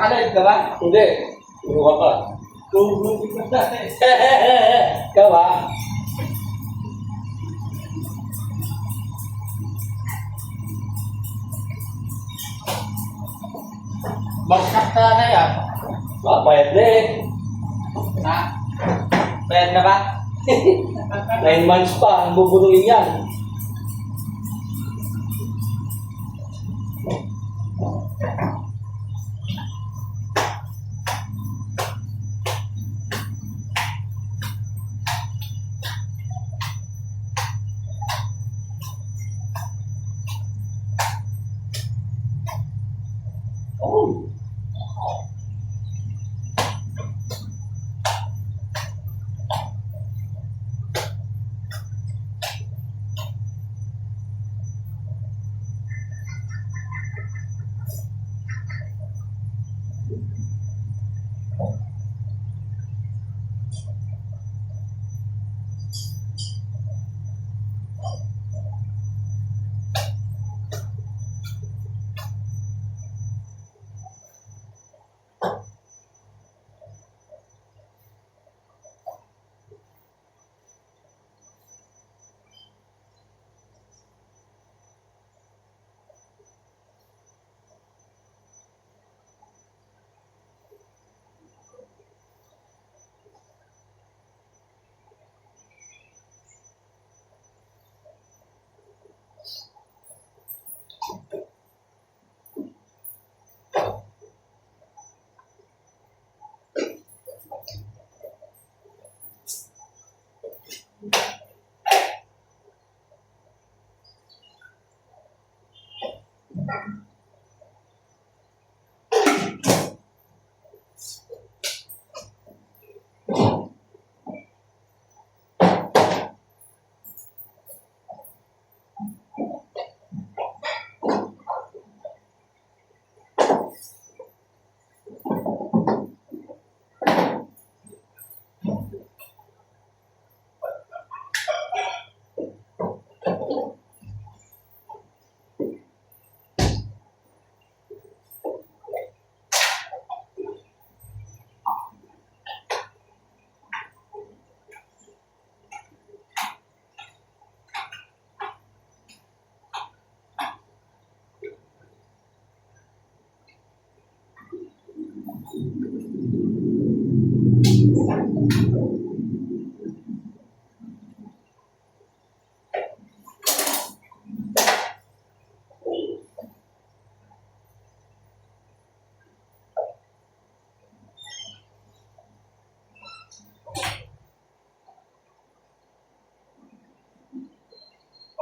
Nakalive ka ba? Hindi. Puro ka. Kuhuhuli ka na. Ikaw ha? Bagsak ka na yan. Ah, payat na eh. Ha? Bayad na ba? Nine months pa, ang bubulungin yan. Oh.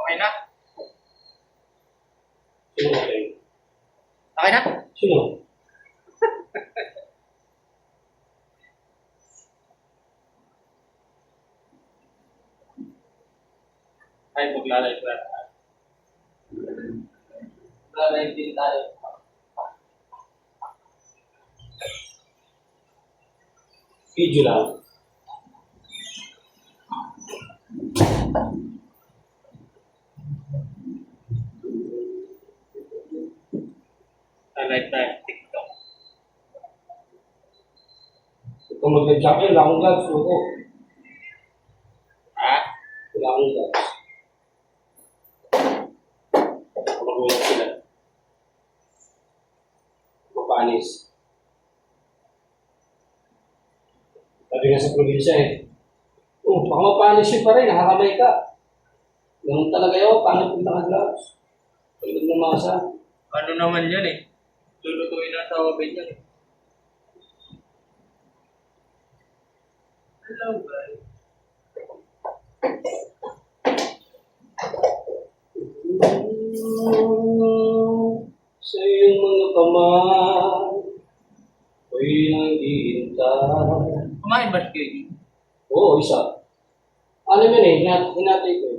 Okay na? Sino okay? Okay na? Sino? Ay, maglalay ka. Maglalay din tayo. Video lang. Lalay tayo. TikTok. Kung mag-check yun, wala akong gloves. Oo. Ha? Wala akong gloves. Magulat sila. Mapanis. Sabi nga sa probinsya eh. Oh, baka mapanis yun pa rin, nakakamay ka. Ganun talaga yun, pangit yung naka-gloves. Pag nagmamasa. Ano naman yan eh? Lulutuin na sa oven yan eh. Hello guys. Sa iyong mga kamay, ko'y naghihintay. Kumain ba si Katie? Oo, isa. Ano yun eh, hinat hinatay ko eh.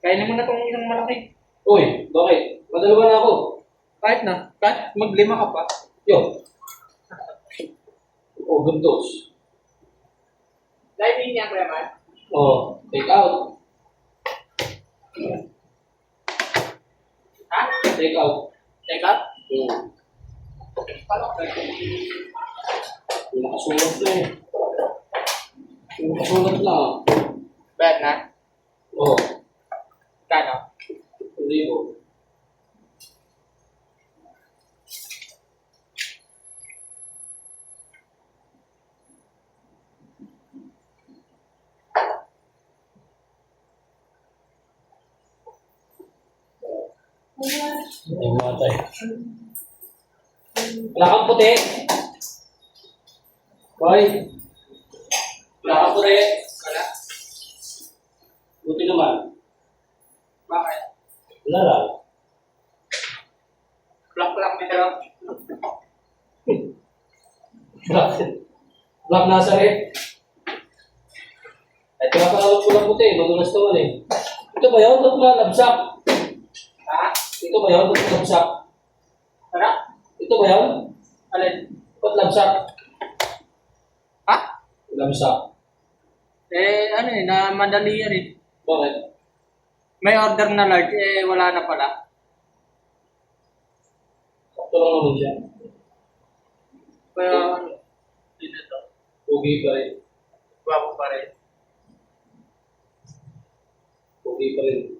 Kainin mo na tong isang malaki. Uy, bakit? Madalawa na ako. Kahit na. Kahit maglima ka pa. Yo. oh, guntos. Dining niya, Kuya Mark? Oh, take out. Ha? Take out. Take out? Yo. Paano ka? Yung nakasulot na eh. Yung nakasulot lang. Ay, matay. Wala kang puti. Boy. Wala kang puti. Wala. Buti naman. Bakit? Wala lang. Black lang meron. Black. Black Nazareth. Ay, pinapalawag ko lang puti. Madulas naman eh. Ito ba yun? Ba't malabsak? Ha? Ito ba yun? Ba't malabsak? Wala? Ito ba yun? Alin? Ba't labsak? Ha? Labsak. Eh, ano eh, na madali yan eh. Bakit? May order na large, eh, wala na pala. Sakto lang naman siya. Kaya, ano, dito to. Pugi pa rin. Gwapo pa rin. Pugi pa rin.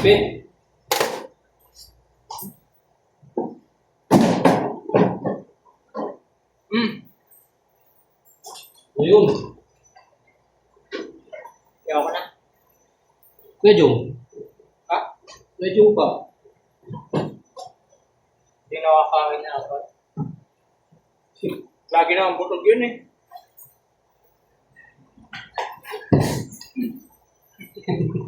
Pin. Hmm. Ayun. Kaya ako na. Kuya Jong. Ha? Kuya Jong pa. Hindi nakakain na ako. Lagi naman butog yun eh.